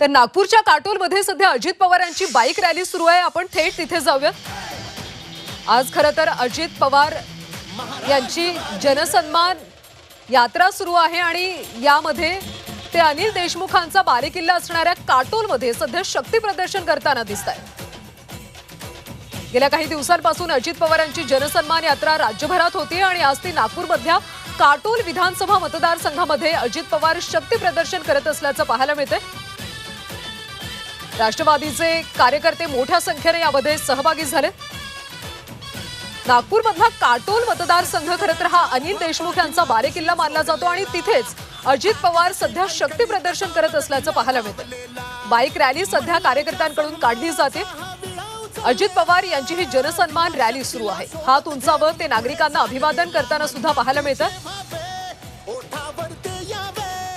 तर नागपूरच्या काटोलमध्ये सध्या अजित पवारांची बाईक रॅली सुरू आहे. आपण थेट तिथे जाऊया. आज खरं तर अजित पवार यांची जनसन्मान यात्रा सुरू आहे आणि यामध्ये ते अनिल देशमुखांचा बालेकिल्ला असणाऱ्या काटोलमध्ये सध्या शक्ती प्रदर्शन करताना दिसत आहे. गेल्या काही दिवसांपासून अजित पवारांची जनसन्मान यात्रा राज्यभरात होती आणि आज ती नागपूरमधल्या काटोल विधानसभा मतदारसंघामध्ये अजित पवार शक्ती प्रदर्शन करत असल्याचं पाहायला मिळतंय. राष्ट्रवादीचे कार्यकर्ते मोठ्या संख्येने यामध्ये सहभागी झाले. नागपूरमधला काटोल मतदारसंघ खरं तर हा अनिल देशमुख यांचा बालेकिल्ला मानला जातो आणि तिथेच अजित पवार सध्या शक्ती प्रदर्शन करत असल्याचं पाहायला मिळतं. बाईक रॅली सध्या कार्यकर्त्यांकडून काढली जाते. अजित पवार यांची ही जनसन्मान रॅली सुरू आहे. हात उंचावत ते नागरिकांना अभिवादन करताना सुद्धा पाहायला मिळतं.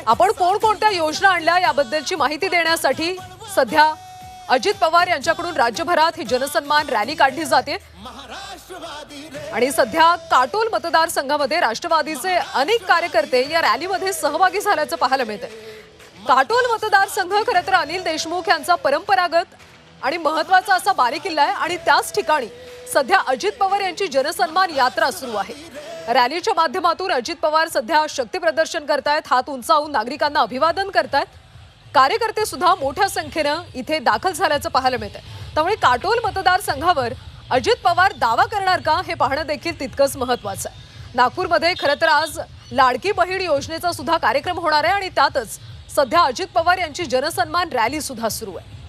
आपण कोणकोणत्या योजना आणल्या याबद्दलची माहिती देण्यासाठी सध्या अजित पवार यांच्याकडून राज्यभरात ही जनसन्मान रॅली काढली जाते. आणि सध्या काटोल मतदारसंघामध्ये राष्ट्रवादीचे अनेक कार्यकर्ते या रॅलीमध्ये सहभागी झाल्याचं पाहायला मिळतंय. काटोल मतदारसंघ खरं तर अनिल देशमुख यांचा परंपरागत आणि महत्त्वाचा असा बालेकिल्ला आहे आणि त्याच ठिकाणी सध्या अजित पवार यांची जनसन्मान यात्रा सुरू आहे. रॅलीच्या माध्यमातून अजित पवार सध्या शक्ती प्रदर्शन करतायत हात उंचावून नागरिकांना अभिवादन करतायत. कार्यकर्ते सुद्धा मोठ्या संख्येनं इथे दाखल झाल्याचं पाहायला मिळतंय. त्यामुळे काटोल मतदारसंघावर अजित पवार दावा करणार का हे पाहणं देखील तितकंच महत्वाचं आहे. नागपूरमध्ये खरं तर आज लाडकी बहीण योजनेचा सुद्धा कार्यक्रम होणार आहे आणि त्यातच सध्या अजित पवार यांची जनसन्मान रॅली सुद्धा सुरू आहे.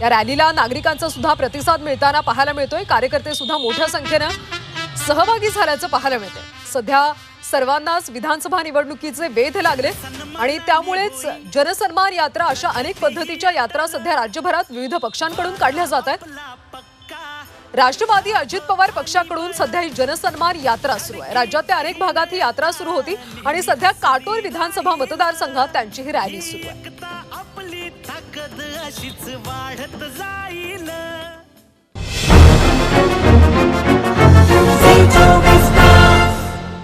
या रॅलीला नागरिकांचा सुद्धा प्रतिसाद मिळताना पाहायला मिळतोय. कार्यकर्ते सुद्धा मोठ्या संख्येनं सहभागी झाल्याचं पाहायला मिळतंय. सध्या सर्वांनाच विधानसभा निवडणुकीचे वेध लागले आणि त्यामुळेच जनसन्मान यात्रा अशा अनेक पद्धतीच्या यात्रा सध्या राज्यभरात विविध पक्षांकडून काढल्या जात आहेत. राष्ट्रवादी अजित पवार पक्षाकडून सध्या ही जनसन्मान यात्रा सुरू आहे. राज्यातल्या अनेक भागात ही यात्रा सुरू होती आणि सध्या काटोल विधानसभा मतदारसंघात त्यांची ही रॅली सुरू आहे.